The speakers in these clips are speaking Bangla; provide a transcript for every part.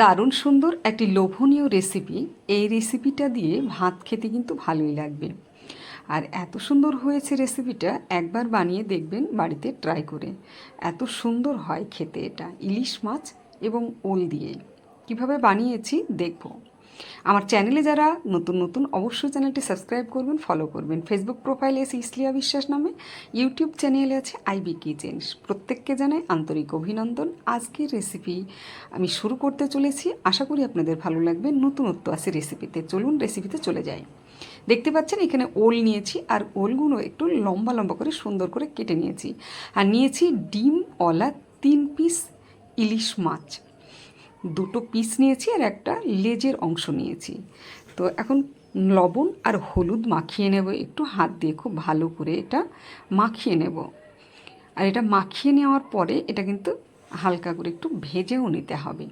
দারুণ সুন্দর একটি লোভনীয় রেসিপি এই রেসিপিটা দিয়ে ভাত খেতে কিন্তু ভালোই লাগবে। আর এত সুন্দর হয়েছে রেসিপিটা একবার বানিয়ে দেখবেন বাড়িতে ট্রাই করে। এত সুন্দর হয় খেতে এটা, ইলিশ মাছ এবং ওল দিয়ে। কীভাবে বানিয়েছি দেখব। আমার চ্যানেলে যারা নতুন নতুন, অবশ্যই চ্যানেলটি সাবস্ক্রাইব করবেন ফলো করবেন। ফেসবুক প্রোফাইলে আছে ইসলিয়া বিশ্বাস নামে ইউটিউব চ্যানেলে আছে আইবি কিচেন প্রত্যেককে জানাই আন্তরিক অভিনন্দন। আজকের রেসিপি আমি শুরু করতে চলেছি। আশা করি আপনাদের ভালো লাগবে। নতুনত্ব আছে রেসিপিতে চলুন রেসিপিতে চলে যাই। দেখতে পাচ্ছেন, এখানে ওল নিয়েছি আর ওলগুলো একটু লম্বা লম্বা করে সুন্দর করে কেটে নিয়েছি। আর নিয়েছি ডিমওয়ালা তিন পিস ইলিশ মাছ। দুটো পিস নিয়েছি আর একটা লেজের অংশ নিয়েছি। তো এখন লবণ আর হলুদ মাখিয়ে নেব। একটু হাত দিয়ে খুব ভালো করে এটা মাখিয়ে নেব। আর এটা মাখিয়ে নেওয়ার পরে এটা কিন্তু হালকা করে একটু ভেজেও নিতে হবে।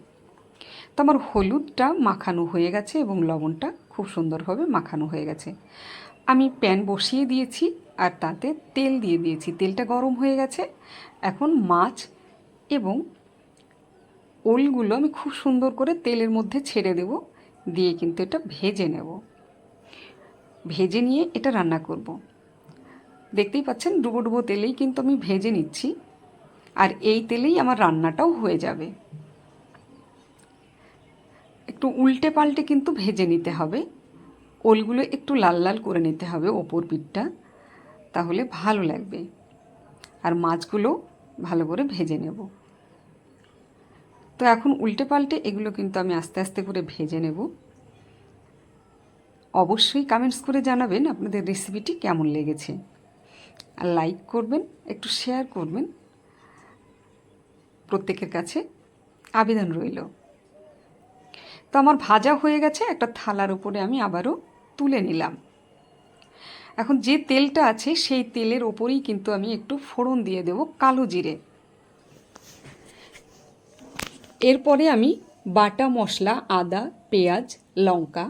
তো আমার হলুদটা মাখানো হয়ে গেছে এবং লবণটা খুব সুন্দরভাবে মাখানো হয়ে গেছে। আমি প্যান বসিয়ে দিয়েছি আর তাতে তেল দিয়ে দিয়েছি। তেলটা গরম হয়ে গেছে। এখন মাছ এবং ওলগুলো আমি খুব সুন্দর করে তেলের মধ্যে ছেড়ে দেব, দিয়ে কিন্তু এটা ভেজে নেব। ভেজে নিয়ে এটা রান্না করব। দেখতেই পাচ্ছেন, ডুবো ডুবো তেলেই কিন্তু আমি ভেজে নিচ্ছি, আর এই তেলেই আমার রান্নাটাও হয়ে যাবে। একটু উল্টে পাল্টে কিন্তু ভেজে নিতে হবে। ওলগুলো একটু লাল লাল করে নিতে হবে ওপর পিঠটা, তাহলে ভালো লাগবে। আর মাছগুলো ভালো করে ভেজে নেব। তো এখন উল্টে পাল্টে এগুলো কিন্তু আমি আস্তে আস্তে করে ভেজে নেব। অবশ্যই কমেন্টস করে জানাবেন আপনাদের রেসিপিটি কেমন লেগেছে। আর লাইক করবেন, একটু শেয়ার করবেন। প্রত্যেকের কাছে আবেদন রইল। তো আমার ভাজা হয়ে গেছে, একটা থালার উপরে আমি আবারও তুলে নিলাম। এখন যে তেলটা আছে, সেই তেলের ওপরেই কিন্তু আমি একটু ফোড়ন দিয়ে দেব কালো জিরে। এরপরে আমি বাটা মশলা, আদা, পেঁয়াজ, লঙ্কা,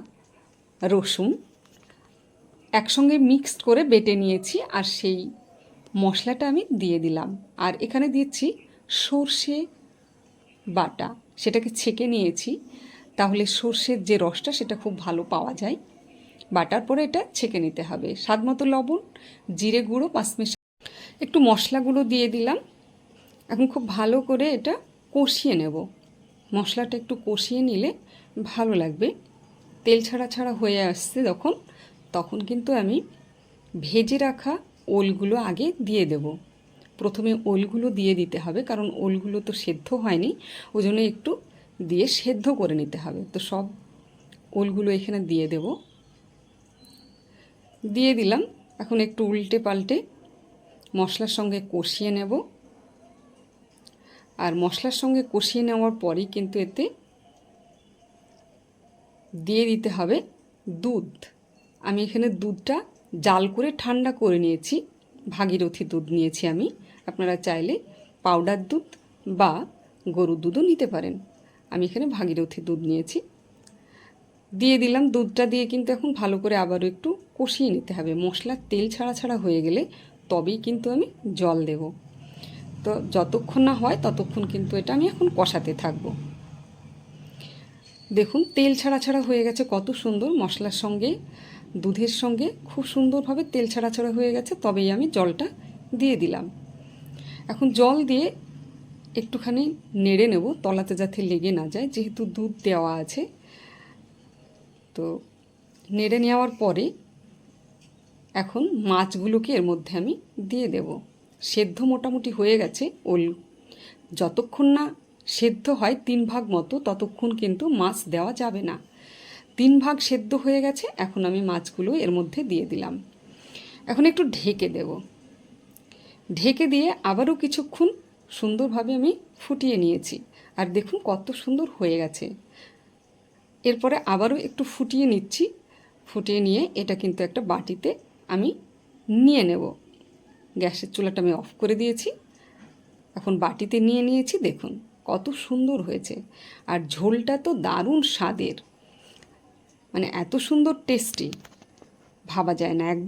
রসুন একসঙ্গে মিক্সড করে বেটে নিয়েছি আর সেই মশলাটা আমি দিয়ে দিলাম। আর এখানে দিচ্ছি সর্ষে বাটা, সেটাকে ছেঁকে নিয়েছি। তাহলে সর্ষের যে রসটা, সেটা খুব ভালো পাওয়া যায়। বাটার পরে এটা ছেঁকে নিতে হবে। স্বাদ মতো লবণ, জিরে গুঁড়ো, পাঁচমিশ একটু মশলাগুলো দিয়ে দিলাম। এখন খুব ভালো করে এটা কষিয়ে নেব। মশলাটা একটু কষিয়ে নিলে ভালো লাগবে। তেল ছাড়া ছাড়া হয়ে আসছে যখন, তখন কিন্তু আমি ভেজে রাখা ওলগুলো আগে দিয়ে দেব। প্রথমে ওলগুলো দিয়ে দিতে হবে, কারণ ওলগুলো তো সেদ্ধ হয়নি ওই জন্য একটু দিয়ে সেদ্ধ করে নিতে হবে। তো সব ওলগুলো এখানে দিয়ে দেব। দিয়ে দিলাম, এখন একটু উল্টে পাল্টে মশলার সঙ্গে কষিয়ে নেব। আর মশলার সঙ্গে কষিয়ে নেওয়ার পরেই কিন্তু এতে দিয়ে দিতে হবে দুধ। আমি এখানে দুধটা জাল করে ঠান্ডা করে নিয়েছি। ভাগীরথী দুধ নিয়েছি আমি। আপনারা চাইলে পাউডার দুধ বা গরুর দুধও নিতে পারেন। আমি এখানে ভাগীরথী দুধ নিয়েছি। দিয়ে দিলাম দুধটা দিয়ে কিন্তু এখন ভালো করে আবারও একটু কষিয়ে নিতে হবে। মশলার তেল ছাড়া ছাড়া হয়ে গেলে তবেই কিন্তু আমি জল দেব। তো যতক্ষণ না হয় ততক্ষণ কিন্তু এটা আমি এখন কষাতে থাকব। দেখুন, তেল ছাড়া ছাড়া হয়ে গেছে কত সুন্দর মশলার সঙ্গে, দুধের সঙ্গে খুব সুন্দরভাবে তেল ছাড়া ছাড়া হয়ে গেছে, তবেই আমি জলটা দিয়ে দিলাম। এখন জল দিয়ে একটুখানি নেড়ে নেব, তলাতে যাতে লেগে না যায়, যেহেতু দুধ দেওয়া আছে। তো নেড়ে নেওয়ার পরে এখন মাছগুলোকে এর মধ্যে আমি দিয়ে দেব। সেদ্ধ মোটামুটি হয়ে গেছে ওল। যতক্ষণ না সেদ্ধ হয় তিন ভাগ মতো, ততক্ষণ কিন্তু মাছ দেওয়া যাবে না। তিন ভাগ সেদ্ধ হয়ে গেছে, এখন আমি মাছগুলো এর মধ্যে দিয়ে দিলাম। এখন একটু ঢেকে দেব। ঢেকে দিয়ে আবারও কিছুক্ষণ সুন্দরভাবে আমি ফুটিয়ে নিয়েছি। আর দেখুন কত সুন্দর হয়ে গেছে। এরপরে আবারও একটু ফুটিয়ে নিচ্ছি। ফুটিয়ে নিয়ে এটা কিন্তু একটা বাটিতে আমি নিয়ে নেব। গ্যাসের চুলাটা আমি অফ করে দিয়েছি। এখন বাটিতে নিয়ে নিয়েছি, দেখুন কত সুন্দর হয়েছে। আর ঝোলটা তো দারুণ স্বাদের। মানে এত সুন্দর টেস্টি ভাবা যায় না একবার